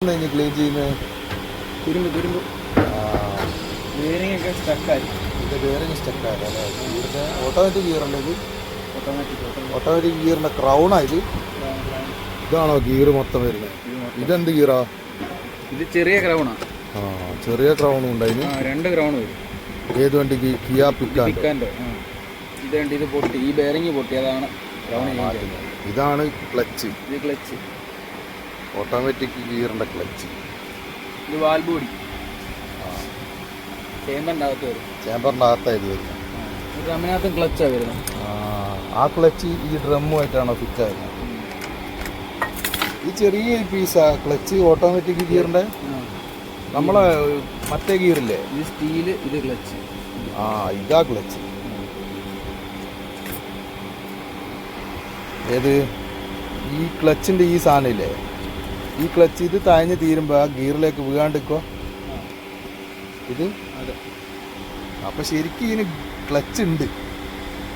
കഴിഞ്ഞ് ക്ലീൻ ചെയ്യുന്നത് തുരുമ്പ് തുരുമ്പ്. ബെയറിംഗ് ഒക്കെ സ്റ്റക്കായി ഇത് ബെയറിങ് സ്റ്റക്കായത് അല്ലേ? ഗിയറിന്റെ ഓട്ടോമാറ്റിക് ഗിയറല്ലേ ഇത്? ഓട്ടോമാറ്റിക് ഓട്ടോമാറ്റിക് ഗിയറിന്റെ ക്രൗണാ ഇത്? ഇതാണോ ഗിയർ മൊത്തം വരുന്നത് ഇതെന്ത് ഗിയറാ ഇത് ചെറിയ ക്രൗണാണ് ആ. ചെറിയ ക്രൗണും ഉണ്ടായിരുന്നു രണ്ട് ക്രൗൺ വരും. ഏത് വണ്ടിക്ക് കിയ പിക്കാൻ പിക്കാന്റെ ഇത് കണ്ട് ഇത് പൊട്ടി ഈ ബെയറിംഗ് പൊട്ടി അതാണ് ഇതാണ് ക്ലച്ച് ഇത് ക്ലച്ച് ഓട്ടോമാറ്റിക് ഗിയറിന്റെ ക്ലച്ച് ഇത് വാൽവ് പൊടി ചേമ്പറിന്റെ അകത്ത് വരും ചേമ്പറിന്റെ അകത്തായത് വരുന്നത് ഡ്രമ്മിനകത്തും ക്ലച്ചാണ് വരുന്നത്. ആ, ക്ലച്ച് ഈ ഡ്രമ്മുമായിട്ടാണോ ഫിറ്റ് ആയത് ഈ ചെറിയ പീസാ ക്ലച്ച് ഓട്ടോമാറ്റിക് ഗിയറിന്റെ നമ്മളെ മറ്റേ ഗിയറില്ലേ ഇത് സ്റ്റീൽ ഇത് ക്ലച്ച് ആ ഇതാ ക്ലച്ച് ഏത്? ഈ ക്ലച്ചിന്റെ ഈ സാധനമില്ലേ ഈ ക്ലച്ച് ഇത് താഴ്ഞ്ഞ് തീരുമ്പോൾ ആ ഗിയറിലേക്ക് വീഴാണ്ടിക്കോ ഇത്? അപ്പോൾ ശരിക്കും ഇതിന് ക്ലച്ച് ഉണ്ട്.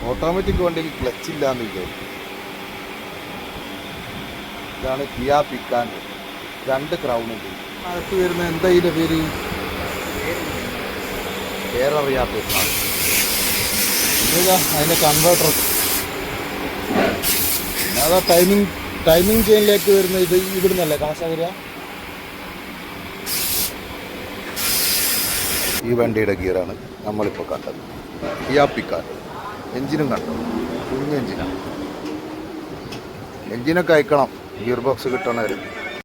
ഓട്ടോമാറ്റിക് വണ്ടിയിൽ ക്ലച്ച് ഇല്ലാന്ന് വിചാരിക്കും. ഇതാണ് കിയാ പിക്കാൻ രണ്ട് ക്രൗൺ ഉണ്ട്. അകത്ത് വരുന്ന എന്താ ഇതിന്റെ പേര്? പേരറിയാത്ത അതിന്റെ അതിന്റെ കൺവേർട്ടർ അതാ ടൈമിംഗ് ടൈമിംഗ് ചെയിനിലേക്ക് വരുന്ന ഇത് ഇവിടുന്നല്ലേ? കാശ വരിക ഈ വണ്ടിയുടെ ഗിയറാണ് നമ്മളിപ്പോൾ കണ്ടത്. ഇയാപ്പിക്കാർ എഞ്ചിനും കണ്ടു. കുഞ്ഞ് എഞ്ചിനാണ് എഞ്ചിനൊക്കെ അയക്കണം. Gear box കിട്ടണമായിരുന്നു